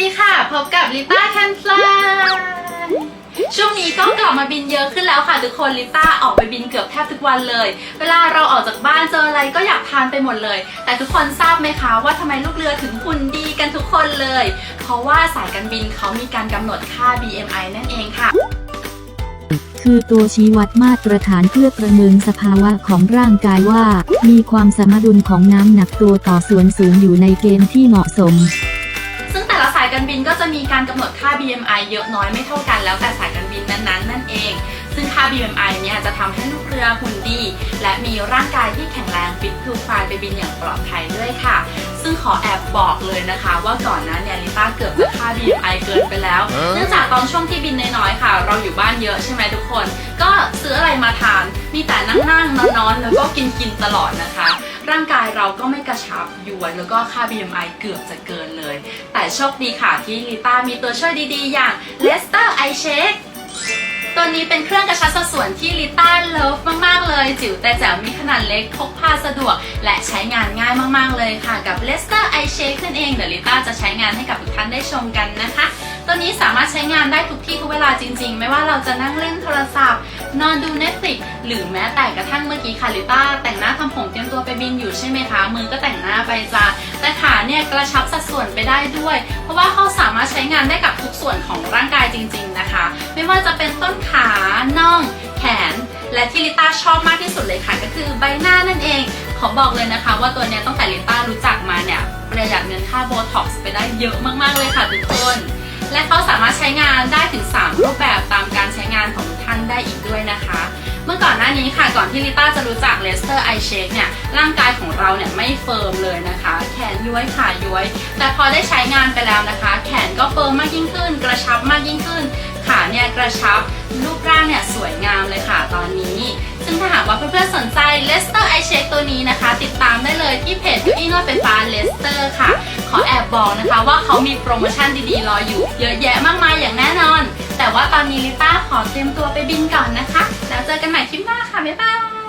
ดีค่ะ พบกับลิต้าแคนฟลาช่วงนี้ก็กลับมาบินเยอะขึ้นแล้วค่ะทุกคนลิต้าออกไปบินเกือบแทบทุกวันเลย เวลาเราออกจากบ้านเจออะไรก็อยากทานไปหมดเลย แต่ทุกคนทราบไหมคะว่าทำไมลูกเรือถึงหุ่นดีกันทุกคนเลย เพราะว่าสายการบินเขามีการกำหนดค่า BMI นั่นเองค่ะคือตัวชี้วัดมาตรฐานเพื่อประเมินสภาวะของร่างกายว่า มีความสมดุลของน้ำหนักตัวต่อส่วนสูงอยู่ในเกณฑ์ที่เหมาะสม การบินก็จะมีการกำหนดค่า BMI เยอะน้อยไม่เท่ากันแล้วแต่สายการบินนั้นๆ นั่นเอง ซึ่งค่า BMI เนี่ยจะทำให้ลูกเรือหุ่นดี และมีร่างกายที่แข็งแรงฟิตทูฟายไปบินอย่างปลอดภัยด้วยค่ะ ซึ่งขอแอบบอกเลยนะคะ ว่าก่อนหน้าเนี่ยลิต้าเกือบจะค่า BMI เกินไปแล้ว เนื่องจากตอนช่วงที่บินน้อยๆค่ะ เราอยู่บ้านเยอะใช่ไหมทุกคน ก็ซื้ออะไรมาทานมีแต่นั่งๆนอนๆแล้วก็กินๆตลอดนะคะ ร่างกายเราก็ไม่กระชับยวนแล้วก็ค่า BMI เกือบจะเกินเลย แต่โชคดีค่ะที่ลิต้ามีตัวช่วยดีๆ อย่าง Lester Eye Shake ตัวนี้เป็นเครื่องกระชับสัดส่วนที่ลิต้าเลิฟมากๆเลย จิ๋วแต่แจ๋วมีขนาดเล็กพกพาสะดวก และใช้งานง่ายมากๆเลยค่ะกับ Lester Eye Shake นั่นเองเดี๋ยวลิต้าจะใช้งานให้กับทุกท่านได้ชมกันนะคะ ตัวนี้สามารถใช้งานได้ทุกที่ทุกเวลาจริง ๆ ไม่ว่าเราจะนั่งเล่นโทรศัพท์ นอนดู Netflix หรือแม้แต่กระทั่งเมื่อกี้ค่ะลิต้าแต่งหน้าทำผมเตรียมตัวไปบินอยู่ใช่ไหมคะมือก็แต่งหน้าไปจ้าแต่ขาเนี่ยกระชับสัดส่วนไปได้ด้วย เพราะว่าเขาสามารถใช้งานได้กับทุกส่วนของร่างกายจริง ๆนะคะ ไม่ว่าจะเป็นต้นขาน่องแขน และที่ลิต้าชอบมากที่สุดเลยค่ะ ก็คือใบหน้านั่นเอง ขอบอกเลยนะคะ ว่าตัวเนี้ยตั้งแต่ลิต้ารู้จักมาเนี่ยประหยัดเงินค่าโบท็อกซ์ไปได้เยอะมากๆเลยค่ะทุกคน และเขาสามารถใช้งานได้ถึง 3 รูปแบบตามการใช้งานของ ท่านได้อีกด้วยนะคะ เมื่อก่อนหน้านี้ค่ะก่อนที่ลิต้าจะรู้จัก Lester Eye Shake เนี่ยร่างกายของเราเนี่ยไม่เฟิร์มเลยนะคะ แขนย้วยขาย้วย แต่พอได้ใช้งานไปแล้วนะคะ แขนก็เฟิร์มมากยิ่งขึ้น กระชับมากยิ่งขึ้นขาเนี่ยกระชับรูปร่างเนี่ยสวยงามเลยค่ะตอนนี้ ซึ่งถ้าหากว่าเพื่อนๆสนใจ Lester Eye Shake ตัวนี้นะคะ ติดตาม ที่เพจเก้าอี้นวดไฟฟ้าเลสเตอร์ค่ะ ขอแอบบอกนะคะว่าเขามีโปรโมชั่นดีๆ รออยู่ เยอะแยะมากมายอย่างแน่นอน แต่ว่าตอนนี้ลิต้าขอเตรียมตัวไปบินก่อนนะคะ แล้วเจอกันใหม่คลิปหน้าค่ะ บ๊ายบาย